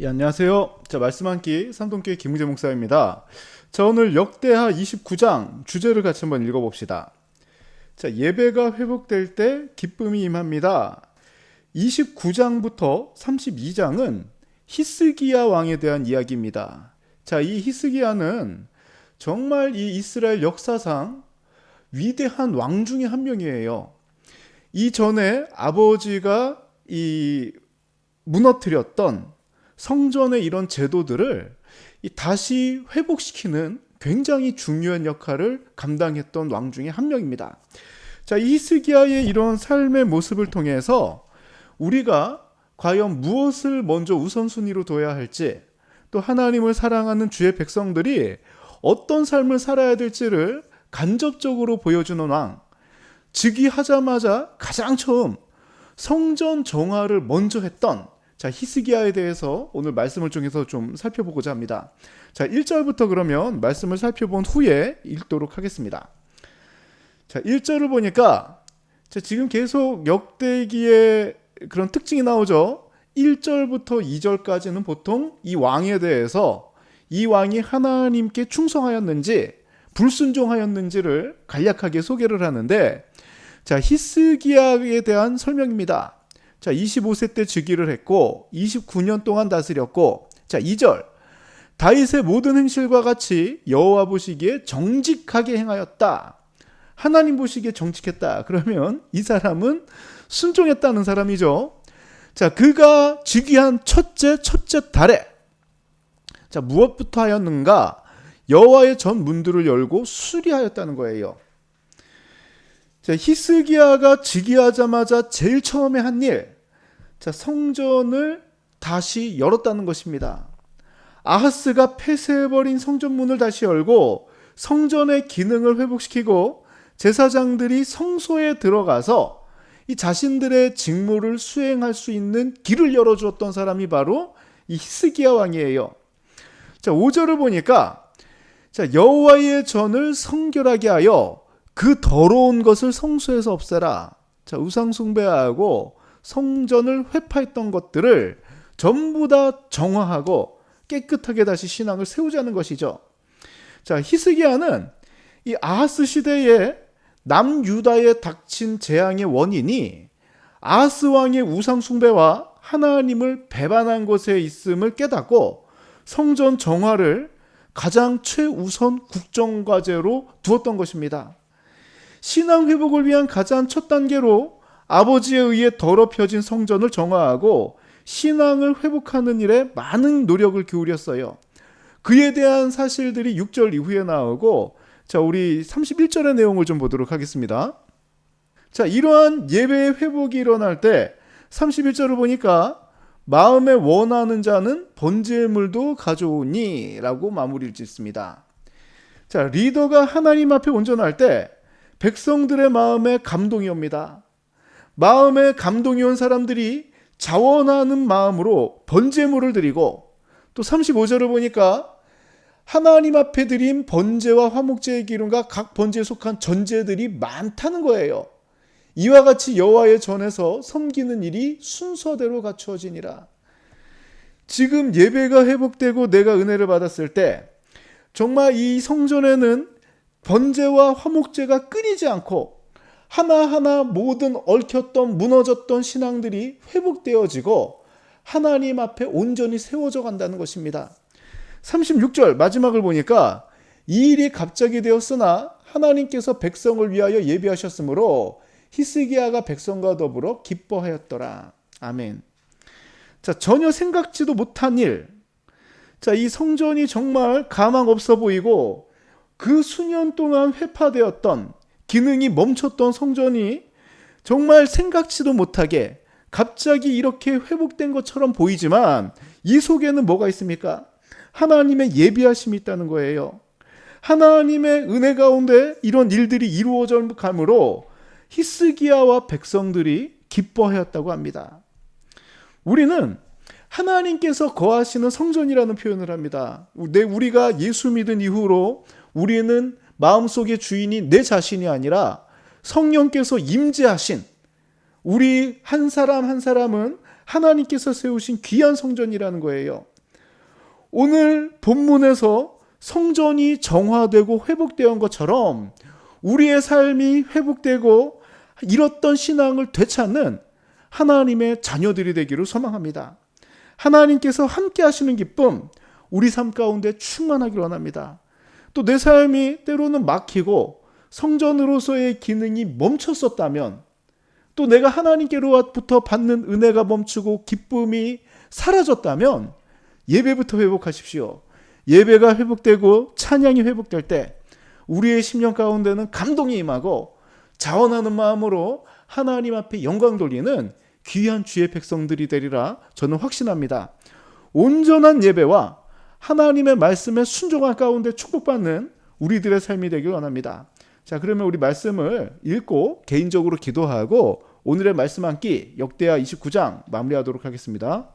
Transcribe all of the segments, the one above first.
예, 안녕하세요. 자, 말씀 한 끼 삼동교회 김우재 목사입니다. 자, 오늘 역대하 29장 주제를 같이 한번 읽어봅시다. 자, 예배가 회복될 때 기쁨이 임합니다. 29장부터 32장은 히스기야 왕에 대한 이야기입니다. 자, 이 히스기야는 정말 이 이스라엘 역사상 위대한 왕 중에 한 명이에요. 이전에 아버지가 이 무너뜨렸던 성전의 이런 제도들을 이 다시 회복시키는 굉장히 중요한 역할을 감당했던 왕 중에 한 명입니다. 자, 이 히스기야의 이런 삶의 모습을 통해서 우리가 과연 무엇을 먼저 우선순위로 둬야 할지 또 하나님을 사랑하는 주의 백성들이 어떤 삶을 살아야 될지를 간접적으로 보여주는 왕. 즉위하자마자 가장 처음 성전 정화를 먼저 했던 자, 히스기야에 대해서 오늘 말씀을 통해서 좀 살펴보고자 합니다. 자, 1절부터 그러면 말씀을 살펴본 후에 읽도록 하겠습니다. 자, 1절을 보니까 자, 지금 계속 역대기의 그런 특징이 나오죠. 1절부터 2절까지는 보통 이 왕에 대해서 이 왕이 하나님께 충성하였는지 불순종하였는지를 간략하게 소개를 하는데 자, 히스기야에 대한 설명입니다. 자, 25세 때 즉위를 했고 29년 동안 다스렸고 자, 2절. 다윗의 모든 행실과 같이 여호와 보시기에 정직하게 행하였다. 하나님 보시기에 정직했다. 그러면 이 사람은 순종했다는 사람이죠. 자, 그가 즉위한 첫째 첫째 달에 자, 무엇부터 하였는가? 여호와의 전 문들을 열고 수리하였다는 거예요. 자, 히스기야가 즉위하자마자 제일 처음에 한 일, 자, 성전을 다시 열었다는 것입니다. 아하스가 폐쇄해버린 성전문을 다시 열고 성전의 기능을 회복시키고 제사장들이 성소에 들어가서 이 자신들의 직무를 수행할 수 있는 길을 열어주었던 사람이 바로 이 히스기야 왕이에요. 자, 5절을 보니까 자, 여호와의 전을 성결하게 하여 그 더러운 것을 성소에서 없애라. 자, 우상 숭배하고 성전을 회파했던 것들을 전부 다 정화하고 깨끗하게 다시 신앙을 세우자는 것이죠. 자, 히스기야는 이 아하스 시대에 남유다에 닥친 재앙의 원인이 아하스 왕의 우상 숭배와 하나님을 배반한 것에 있음을 깨닫고 성전 정화를 가장 최우선 국정 과제로 두었던 것입니다. 신앙 회복을 위한 가장 첫 단계로 아버지에 의해 더럽혀진 성전을 정화하고 신앙을 회복하는 일에 많은 노력을 기울였어요. 그에 대한 사실들이 6절 이후에 나오고 자, 우리 31절의 내용을 좀 보도록 하겠습니다. 자, 이러한 예배의 회복이 일어날 때 31절을 보니까 마음에 원하는 자는 번제물도 가져오니 라고 마무리를 짓습니다. 자, 리더가 하나님 앞에 온전할 때 백성들의 마음에 감동이 옵니다. 마음에 감동이 온 사람들이 자원하는 마음으로 번제물을 드리고 또 35절을 보니까 하나님 앞에 드린 번제와 화목제의 기름과 각 번제에 속한 전제들이 많다는 거예요. 이와 같이 여호와의 전에서 섬기는 일이 순서대로 갖추어지니라. 지금 예배가 회복되고 내가 은혜를 받았을 때 정말 이 성전에는 번제와 화목제가 끊이지 않고 하나하나 모든 얽혔던 무너졌던 신앙들이 회복되어지고 하나님 앞에 온전히 세워져 간다는 것입니다. 36절 마지막을 보니까 이 일이 갑자기 되었으나 하나님께서 백성을 위하여 예비하셨으므로 히스기야가 백성과 더불어 기뻐하였더라. 아멘. 자, 전혀 생각지도 못한 일. 자, 이 성전이 정말 가망 없어 보이고 그 수년 동안 회파되었던 기능이 멈췄던 성전이 정말 생각지도 못하게 갑자기 이렇게 회복된 것처럼 보이지만 이 속에는 뭐가 있습니까? 하나님의 예비하심이 있다는 거예요. 하나님의 은혜 가운데 이런 일들이 이루어져 감으로 히스기야와 백성들이 기뻐하였다고 합니다. 우리는 하나님께서 거하시는 성전이라는 표현을 합니다. 내 우리가 예수 믿은 이후로 우리는 마음속의 주인이 내 자신이 아니라 성령께서 임재하신 우리 한 사람 한 사람은 하나님께서 세우신 귀한 성전이라는 거예요. 오늘 본문에서 성전이 정화되고 회복되어 것처럼 우리의 삶이 회복되고 잃었던 신앙을 되찾는 하나님의 자녀들이 되기를 소망합니다. 하나님께서 함께 하시는 기쁨, 우리 삶 가운데 충만하길 원합니다. 또 내 삶이 때로는 막히고 성전으로서의 기능이 멈췄었다면 또 내가 하나님께로부터 받는 은혜가 멈추고 기쁨이 사라졌다면 예배부터 회복하십시오. 예배가 회복되고 찬양이 회복될 때 우리의 심령 가운데는 감동이 임하고 자원하는 마음으로 하나님 앞에 영광 돌리는 귀한 주의 백성들이 되리라 저는 확신합니다. 온전한 예배와 하나님의 말씀에 순종한 가운데 축복받는 우리들의 삶이 되길 원합니다. 자, 그러면 우리 말씀을 읽고 개인적으로 기도하고 오늘의 말씀 한 끼 역대하 29장 마무리하도록 하겠습니다.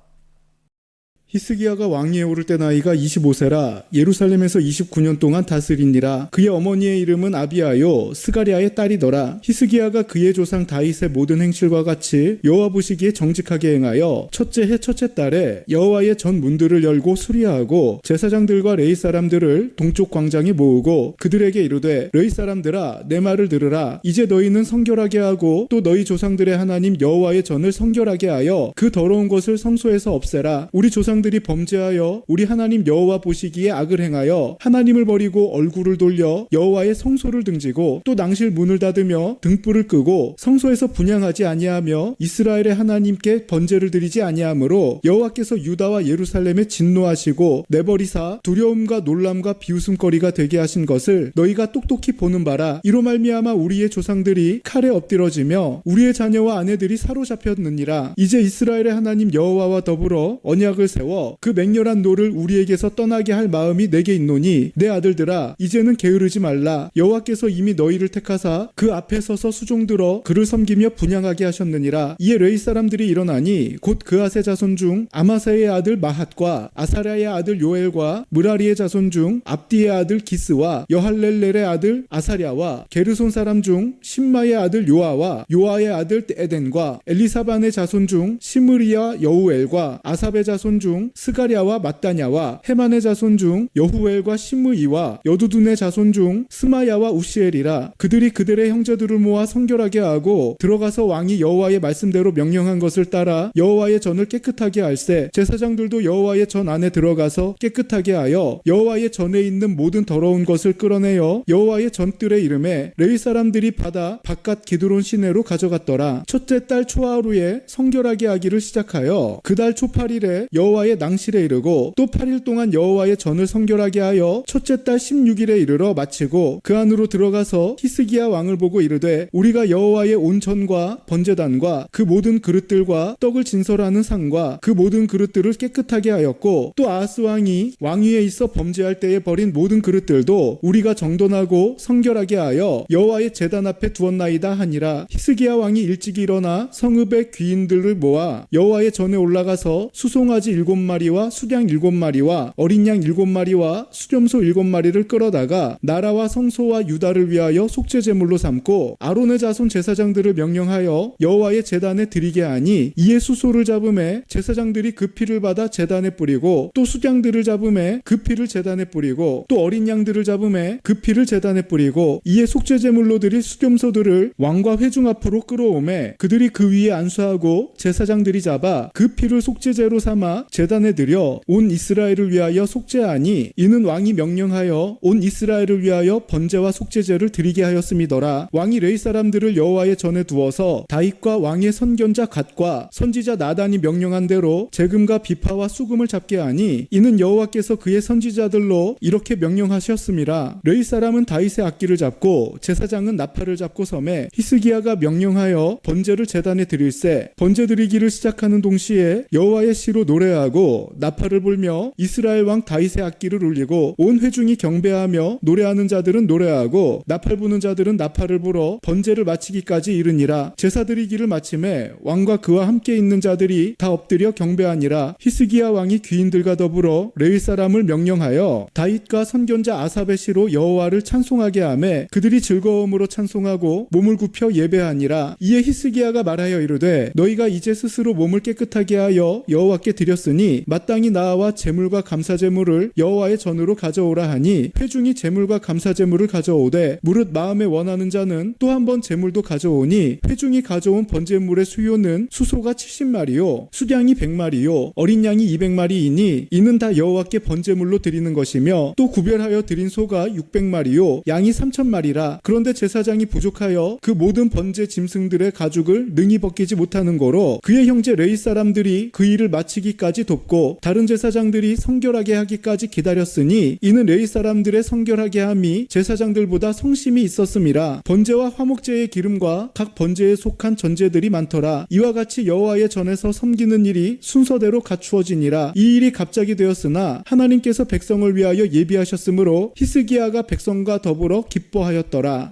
히스기야가 왕위에 오를 때 나이가 25세라 예루살렘에서 29년 동안 다스리니라. 그의 어머니의 이름은 아비아요 스가리아의 딸이더라. 히스기야가 그의 조상 다윗의 모든 행실과 같이 여호와 보시기에 정직하게 행하여 첫째 해 첫째 달에 여호와의 전 문들을 열고 수리하고 제사장들과 레이 사람들을 동쪽 광장에 모으고 그들에게 이르되 레이 사람들아 내 말을 들으라. 이제 너희는 성결하게 하고 또 너희 조상들의 하나님 여호와의 전을 성결하게 하여 그 더러운 것을 성소에서 없애라. 우리 조상 조상들이 범죄하여 우리 하나님 여호와 보시기에 악을 행하여 하나님을 버리고 얼굴을 돌려 여호와의 성소를 등지고 또 낭실 문을 닫으며 등불을 끄고 성소에서 분양하지 아니하며 이스라엘의 하나님께 번제를 드리지 아니하므로 여호와께서 유다와 예루살렘에 진노하시고 내버리사 두려움과 놀람과 비웃음거리가 되게 하신 것을 너희가 똑똑히 보는 바라. 이로 말미암아 우리의 조상들이 칼에 엎드러지며 우리의 자녀와 아내들이 사로잡혔느니라. 이제 이스라엘의 하나님 여호와와 더불어 언약을 세워 그 맹렬한 노를 우리에게서 떠나게 할 마음이 내게 있노니 내 아들들아 이제는 게으르지 말라. 여호와께서 이미 너희를 택하사 그 앞에 서서 수종들어 그를 섬기며 분양하게 하셨느니라. 이에 레이 사람들이 일어나니 곧 그아세 자손 중 아마사의 아들 마핫과 아사랴의 아들 요엘과 무라리의 자손 중 압디의 아들 기스와 여할렐렐의 아들 아사랴와 게르손 사람 중 신마의 아들 요아와 요아의 아들 에덴과 엘리사반의 자손 중 시므리와 여우엘과 아삽의 자손 중 스가랴와 마따냐와 헤만의 자손 중 여후엘과 시므이와 여두둔의 자손 중 스마야와 우시엘이라 그들이 그들의 형제들을 모아 성결하게 하고 들어가서 왕이 여호와의 말씀대로 명령한 것을 따라 여호와의 전을 깨끗하게 할세 제사장들도 여호와의 전 안에 들어가서 깨끗하게 하여 여호와의 전에 있는 모든 더러운 것을 끌어내어 여호와의 전뜰의 이름에 레위 사람들이 받아 바깥 기드론 시내로 가져갔더라. 첫째 달 초하루에 성결하게 하기를 시작하여 그 달 초팔일에 여호와의 낭실에 이르고 또 8일 동안 여호와의 전을 성결하게 하여 첫째 달 16일에 이르러 마치고 그 안으로 들어가서 히스기야 왕을 보고 이르되 우리가 여호와의 온 전과 번제단과 그 모든 그릇들과 떡을 진설하는 상과 그 모든 그릇들을 깨끗하게 하였고 또 아하스 왕이 왕위에 있어 범죄할 때에 버린 모든 그릇들도 우리가 정돈하고 성결하게 하여 여호와의 제단 앞에 두었나이다 하니라. 히스기야 왕이 일찍 일어나 성읍의 귀인들을 모아 여호와의 전에 올라가서 수송아지 일곱 마리와 수량 일곱 마리와 어린 양 일곱 마리와 수렴소 일곱 마리를 끌어다가 나라와 성소와 유다를 위하여 속죄 제물로 삼고 아론의 자손 제사장들을 명령하여 여호와의 제단에 드리게 하니 이에 수소를 잡음에 제사장들이 그 피를 받아 제단에 뿌리고 또 수량들을 잡음에 그 피를 제단에 뿌리고 또 어린 양들을 잡음에 그 피를 제단에 뿌리고 이에 속죄 제물로 드릴 수렴소들을 왕과 회중 앞으로 끌어오매 그들이 그 위에 안수하고 제사장들이 잡아 그 피를 속죄제로 삼아 제단에 드려 온 이스라엘을 위하여 속죄하니 이는 왕이 명령하여 온 이스라엘을 위하여 번제와 속죄제를 드리게 하였음이더라. 왕이 레이 사람들을 여호와의 전에 두어서 다윗과 왕의 선견자 갓과 선지자 나단이 명령한 대로 재금과 비파와 수금을 잡게 하니 이는 여호와께서 그의 선지자들로 이렇게 명령하셨음이라 레이 사람은 다윗의 악기를 잡고 제사장은 나팔을 잡고 섬에 히스기야가 명령하여 번제를 제단에 드릴세 번제 드리기를 시작하는 동시에 여호와의 시로 노래하고 노래 하고 나팔을 불며 이스라엘 왕 다윗의 악기를 울리고 온 회중이 경배하며 노래하는 자들은 노래하고 나팔 부는 자들은 나팔을 불어 번제를 마치기까지 이르니라. 제사들이 길을 마침에 왕과 그와 함께 있는 자들이 다 엎드려 경배하니라. 히스기야 왕이 귀인들과 더불어 레위 사람을 명령하여 다윗과 선견자 아삽의 시로 여호와를 찬송하게 하매 그들이 즐거움으로 찬송하고 몸을 굽혀 예배하니라. 이에 히스기야가 말하여 이르되 너희가 이제 스스로 몸을 깨끗하게 하여 여호와께 드렸으니 마땅히 나와 제물과 감사 제물을 여호와의 전으로 가져오라 하니 회중이 제물과 감사 제물을 가져오되 무릇 마음에 원하는 자는 또 한번 제물도 가져오니 회중이 가져온 번제물의 수요는 수소가 70마리요 수량이 100마리요 어린 양이 200마리이니 이는 다 여호와께 번제물로 드리는 것이며 또 구별하여 드린 소가 600마리요 양이 3000마리라. 그런데 제사장이 부족하여 그 모든 번제 짐승들의 가죽을 능히 벗기지 못하는 거로 그의 형제 레이 사람들이 그 일을 마치기까지 돕고 다른 제사장들이 성결하게 하기까지 기다렸으니 이는 레이 사람들의 성결하게 함이 제사장들보다 성심이 있었음이라 번제와 화목제의 기름과 각 번제에 속한 전제들이 많더라. 이와 같이 여호와의 전에서 섬기는 일이 순서대로 갖추어지니라. 이 일이 갑자기 되었으나 하나님께서 백성을 위하여 예비하셨으므로 히스기야가 백성과 더불어 기뻐하였더라